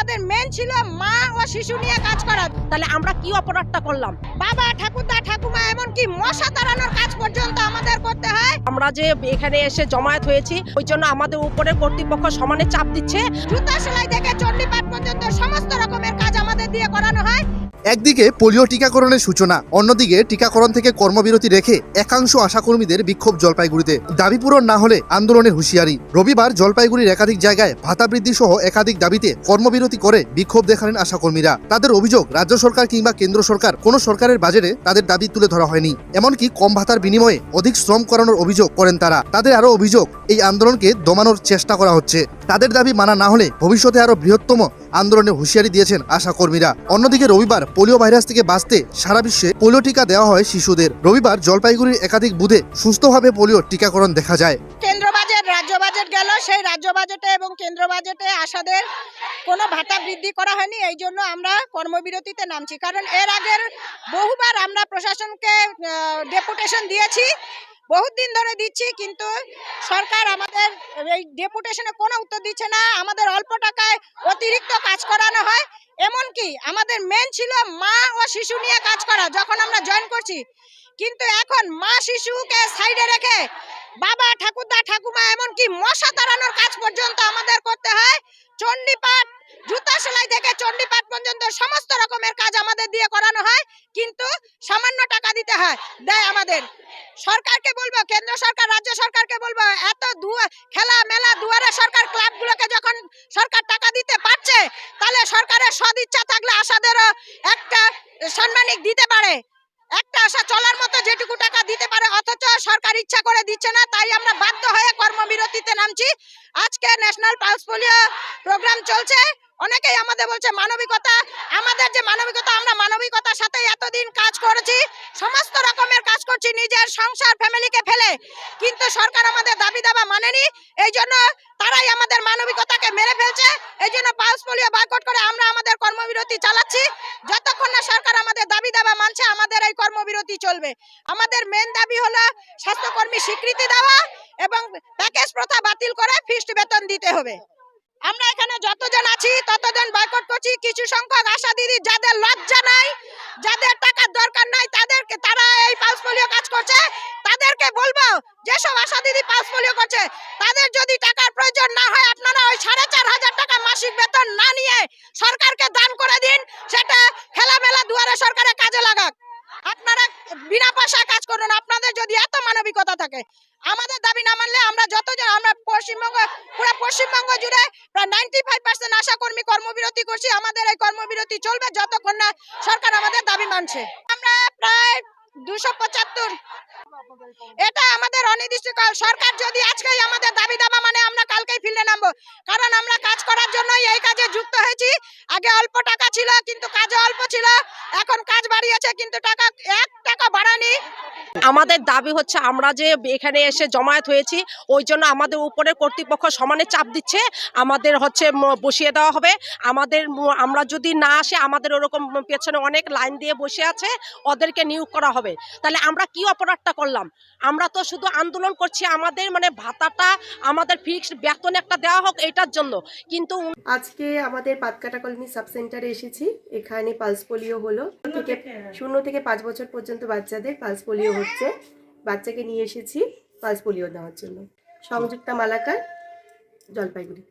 আমাদের মেন ছিল মা ও শিশু নিয়ে কাজ করা। তাহলে আমরা কি অপরাধটা করলাম? বাবা ঠাকুরদা ঠাকুমা এমনকি মশা তাড়ানোর কাজ পর্যন্ত আমাদের করতে হয়। আমরা যে এখানে এসে জমায়েত হয়েছি ওই জন্য আমাদের উপরে কর্তৃপক্ষ সমানে চাপ দিচ্ছে। জুতা সেলাই থেকে চণ্ডীপাঠ পর্যন্ত সমস্ত রকমের কাজ আমাদের দিয়ে করানো হয়। একদিকে পোলিও টিকাকরণের সূচনা, অন্যদিকে টিকাকরণ থেকে কর্মবিরতি রেখে একাংশ আশাকর্মীদের বিক্ষোভ জলপাইগুড়িতে। দাবি পূরণ না হলে আন্দোলনের হুঁশিয়ারি। রবিবার জলপাইগুড়ির একাধিক জায়গায় ভাতা বৃদ্ধি সহ একাধিক দাবিতে কর্মবিরতি করে বিক্ষোভ দেখালেন আশাকর্মীরা। তাদের অভিযোগ, রাজ্য সরকার কিংবা কেন্দ্র সরকার কোনো সরকারের বাজেটে তাদের দাবি তুলে ধরা হয়নি। এমনকি কম ভাতার বিনিময়ে অধিক শ্রম করানোর অভিযোগ করেন তারা। তাদের আরও অভিযোগ, এই আন্দোলনকে দমানোর চেষ্টা করা হচ্ছে। তাদের দাবি মানা না হলে ভবিষ্যতে আরও বৃহত্তম আন্দোলনে হুঁশিয়ারি দিয়েছেন আশাকর্মীরা। অন্যদিকে রবিবার পোলিও ভাইরাস থেকে বাঁচতে সারা বিশ্বে পোলিও টিকা দেওয়া হয় শিশুদের। রবিবার জলপাইগুড়ির একাধিক বুধে সুস্থভাবে পোলিও টিকাকরণ দেখা যায়। কেন্দ্র বাজেট, রাজ্য বাজেট গেল। সেই রাজ্য বাজেটে এবং কেন্দ্র বাজেটে আশাদের কোনো ভাতা বৃদ্ধি করা হয়নি। এই জন্য আমরা কর্মবিরতিতে নামছি। কারণ এর আগের বহুবার আমরা প্রশাসনকে ডেপুটেশন দিয়েছি। বহুত দিন ধরে দিচ্ছি, কিন্তু সরকার আমাদের এই ডেপুটেশনে কোনো উত্তর দিচ্ছে না। আমাদের অল্প টাকায় অতিরিক্ত কাজ করানো হয়। এমনকি আমাদের মেন ছিল মা ও শিশু নিয়ে কাজ করা, যখন আমরা জয়েন করছি। কিন্তু এখন মা শিশুকে সাইডে রেখে বাবা, ঠাকুরদা, ঠাকুমা, এমনকি মশা তাড়ানোর কাজ পর্যন্ত আমাদের করতে হয়। চণ্ডীপাঠ, জুতা সেলাই থেকে চণ্ডীপাঠ পর্যন্ত সমস্ত রকমের কাজ আমাদের দিয়ে করানো হয়, কিন্তু সামান্য টাকা দিতে হয়, দেয় আমাদের। সরকারকে বলব, কেন্দ্র সরকার, রাজ্য সরকারকে বলব, এত খেলা মেলা দুয়ারে সরকার ক্লাবগুলোকে যখন সরকার টাকা দিতে পারছে তাহলে সরকারের সদিচ্ছা থাকলে আশাদেরও একটা সাম্মানিক দিতে পারে। একটা আশা চলার মতো যেটুকু টাকা দিতে পারে, অথচ সরকার ইচ্ছা করে দিচ্ছে না, তাই আমরা বাধ্য হয়ে কর্মবিরতিতে নামছি। আজকে ন্যাশনাল পালস পোলিও প্রোগ্রাম চলছে। অনেকেই আমাদের বলছে, মানবিকতা, আমাদের যে মানবিকতা, আমরা মানবিকতার সাথে এতদিন কাজ করেছি, সমস্ত রকমের কাজ করছি, নিজের সংসার, ফ্যামিলিকে ফেলে। কিন্তু সরকার আমাদের দাবি দাবা মানেনি এই জন্য তারাই আমাদের মানবিকতাকে মেরে ফেলছে এই জন্য পালস পোলিও বয়কট করে আমরা আমাদের কর্মবিরতি চালাচ্ছি। যতক্ষণ না সরকার আমাদের দাবি দাবা মানছে, আমাদের এই কর্মবিরতি চলবে। আমাদের মেন দাবি হলো স্বাস্থ্যকর্মী স্বীকৃতি দেওয়া এবং প্যাকেজ প্রথা বাতিল করে ফিক্সড বেতন দিতে হবে। আমরা এখানে যতজন আছি, ততজন বয়কট করছি। কিছু সংখ্যক আশা দিদি, যাদের লজ্জা নাই, যাদের টাকার দরকার নাই, তাদেরকে, তারা এই পালস পোলিও তাদেরকে বলব যেসব আশা দিদি পালস পোলিও করছে, তাদের যদি টাকার প্রয়োজন না হয়, আপনারা ওই সাড়ে চার হাজার টাকা মাসিক বেতন না নিয়ে সরকারকে দান করে দিন, সেটা খেলামেলা দুয়ারে সরকারের কাজে লাগাক। আপনারা বিনা পয়সায় কাজ করুন, আপনাদের যদি এত মানবিকতা থাকে, আমাদের দাবি না মানলে আমরা যতজন, আমরা পশ্চিমবঙ্গ, পুরো পশ্চিমবঙ্গ জুড়ে প্রায় নাইনটি ফাইভ পার্সেন্ট আশা কর্মী কর্মবিরতি করছি, আমাদের এই কর্মবিরতি চলবে যতক্ষণ না সরকার আমাদের দাবি মানছে। আমরা প্রায় দুশো পঁচাত্তর। এটা আমাদের অনির্দিষ্টকাল সরকার যদি আজকেই আমাদের দাবি দাবা মানে আমরা কালকেই ফিল্ডে নামবো। কারণ আমরা কাজ করার জন্যই এই কাজে যুক্ত হয়েছি। আগে অল্প টাকা ছিল, কিন্তু কাজে অল্প ছিল। এখন কাজ বাড়িয়েছে, কিন্তু টাকা, এক টাকা বাড়ানি আমাদের দাবি হচ্ছে আমরা যে এখানে এসে জমায়েত হয়েছি ওই জন্য আমাদের উপরে কর্তৃপক্ষ সমানে চাপ দিচ্ছে আমাদের হচ্ছে বসিয়ে দেওয়া হবে। আমাদের আমরা যদি না আসে আমাদের ওরকম পেছনে অনেক লাইন দিয়ে বসে আছে ওদেরকে নিয়োগ করা হবে। তাহলে আমরা কি অপরাধটা করলাম? আমরা তো শুধু আন্দোলন করছি আমাদের মানে ভাতাটা আমাদের ফিক্সড বেতন একটা দেওয়া হোক এটার জন্য। কিন্তু আজকে আমাদের পাতকাটা কলোনি সাব সেন্টারে এসেছি এখানে পালস পোলিও হলো। থেকে শূন্য থেকে পাঁচ বছর পর্যন্ত বাচ্চাদের পালস পোলিও হচ্ছে বাচ্চাকে নিয়ে এসেছি পালস পোলিও দেওয়ার জন্য। সংযুক্তা মালাকার জলপাইগুড়ি।